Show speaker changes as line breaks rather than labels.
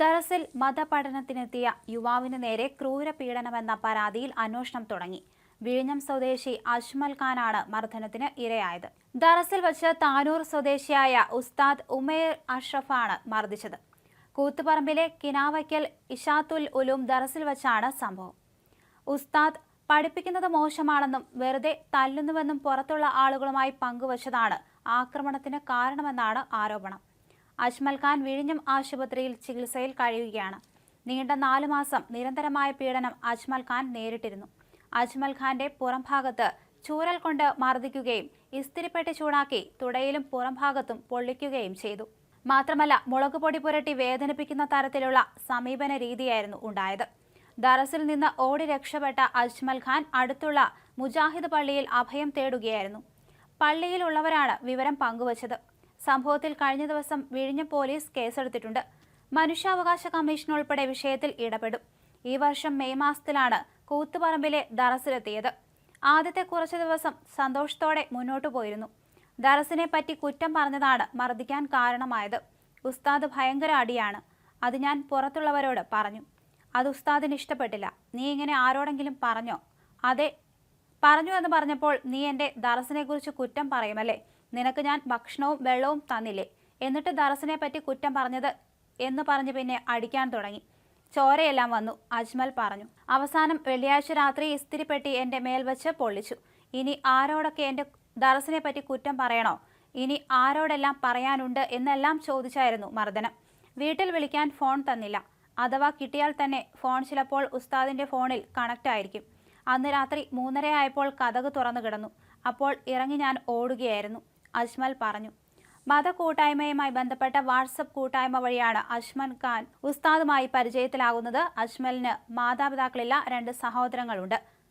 ദറസിൽ മതപഠനത്തിനെത്തിയ യുവാവിന് നേരെ ക്രൂരപീഡനമെന്ന പരാതിയിൽ അന്വേഷണം തുടങ്ങി. വിഴിഞ്ഞം സ്വദേശി അജ്മൽ ഖാനാണ് മർദ്ദനത്തിന് ഇരയായത്. ദറസിൽ വച്ച് താനൂർ സ്വദേശിയായ ഉസ്താദ് ഉമേർ അഷ്റഫാണ് മർദ്ദിച്ചത്. കൂത്തുപറമ്പിലെ കിനാവയ്ക്കൽ ഇഷാത്തുൽ ഉലൂം ദറസിൽ വച്ചാണ് സംഭവം. ഉസ്താദ് പഠിപ്പിക്കുന്നത് മോശമാണെന്നും വെറുതെ തല്ലുന്നുവെന്നും പുറത്തുള്ള ആളുകളുമായി പങ്കുവച്ചതാണ് ആക്രമണത്തിന് കാരണമെന്നാണ് ആരോപണം. അജ്മൽ ഖാൻ വിഴിഞ്ഞം ആശുപത്രിയിൽ ചികിത്സയിൽ കഴിയുകയാണ്. നീണ്ട നാലു മാസം നിരന്തരമായ പീഡനം അജ്മൽ ഖാൻ നേരിട്ടിരുന്നു. അജ്മൽ ഖാന്റെ പുറംഭാഗത്ത് ചൂരൽ കൊണ്ട് മർദ്ദിക്കുകയും ഇസ്തിരിപ്പെട്ടി ചൂടാക്കി തുടയിലും പുറംഭാഗത്തും പൊള്ളിക്കുകയും ചെയ്തു. മാത്രമല്ല മുളകുപൊടി പുരട്ടി വേദനിപ്പിക്കുന്ന തരത്തിലുള്ള സമീപന രീതിയായിരുന്നു ഉണ്ടായത്. ദറസിൽ നിന്ന് ഓടി രക്ഷപ്പെട്ട അജ്മൽ ഖാൻ അടുത്തുള്ള മുജാഹിദ് പള്ളിയിൽ അഭയം തേടുകയായിരുന്നു. പള്ളിയിലുള്ളവരാണ് വിവരം പങ്കുവച്ചത്. സംഭവത്തിൽ കഴിഞ്ഞ ദിവസം വിഴിഞ്ഞ പോലീസ് കേസെടുത്തിട്ടുണ്ട്. മനുഷ്യാവകാശ കമ്മീഷൻ ഉൾപ്പെടെ വിഷയത്തിൽ ഇടപെടും. ഈ വർഷം മെയ് മാസത്തിലാണ് കൂത്തുപറമ്പിലെ ദറസിലെത്തിയത്. ആദ്യത്തെ കുറച്ചു ദിവസം സന്തോഷത്തോടെ മുന്നോട്ടു പോയിരുന്നു. ദറസിനെ പറ്റി കുറ്റം പറഞ്ഞതാണ് മർദ്ദിക്കാൻ കാരണമായത്. ഉസ്താദ് ഭയങ്കര അടിയാണ്. അത് ഞാൻ പുറത്തുള്ളവരോട് പറഞ്ഞു. അത് ഉസ്താദിന് ഇഷ്ടപ്പെട്ടില്ല. നീ ഇങ്ങനെ ആരോടെങ്കിലും പറഞ്ഞോ? അതെ. പറഞ്ഞു എന്ന് പറഞ്ഞപ്പോൾ നീ എന്റെ ദറസിനെ കുറിച്ച് കുറ്റം പറയുമല്ലേ? നിനക്ക് ഞാൻ ഭക്ഷണവും വെള്ളവും തന്നില്ലേ? എന്നിട്ട് ദറസിനെ പറ്റി കുറ്റം പറഞ്ഞത് എന്ന് പറഞ്ഞ് പിന്നെ അടിക്കാൻ തുടങ്ങി. ചോരയെല്ലാം വന്നു അജ്മൽ പറഞ്ഞു. അവസാനം വെള്ളിയാഴ്ച രാത്രി ഇസ്തിരിപ്പെട്ടി എന്റെ മേൽ വെച്ച് പൊള്ളിച്ചു. ഇനി ആരോടൊക്കെ എന്റെ ദറസിനെ പറ്റി കുറ്റം പറയണോ? ഇനി ആരോടെല്ലാം പറയാനുണ്ട് എന്നെല്ലാം ചോദിച്ചായിരുന്നു മർദ്ദനം. വീട്ടിൽ വിളിക്കാൻ ഫോൺ തന്നില്ല. അഥവാ കിട്ടിയാൽ തന്നെ ഫോൺ ചിലപ്പോൾ ഉസ്താദിന്റെ ഫോണിൽ കണക്റ്റ് ആയിരിക്കും. അന്ന് രാത്രി മൂന്നരയായപ്പോൾ കഥക് തുറന്നു കിടന്നു. അപ്പോൾ ഇറങ്ങി ഞാൻ ഓടുകയായിരുന്നു. അജ്മൽ പറഞ്ഞു. മത കൂട്ടായ്മയുമായി ബന്ധപ്പെട്ട വാട്സപ്പ് കൂട്ടായ്മ വഴിയാണ് അജ്മൽ ഖാൻ ഉസ്താദുമായി പരിചയത്തിലാകുന്നത്. അജ്മലിന് മാതാപിതാക്കളില്ല രണ്ട് സഹോദരങ്ങളുണ്ട്.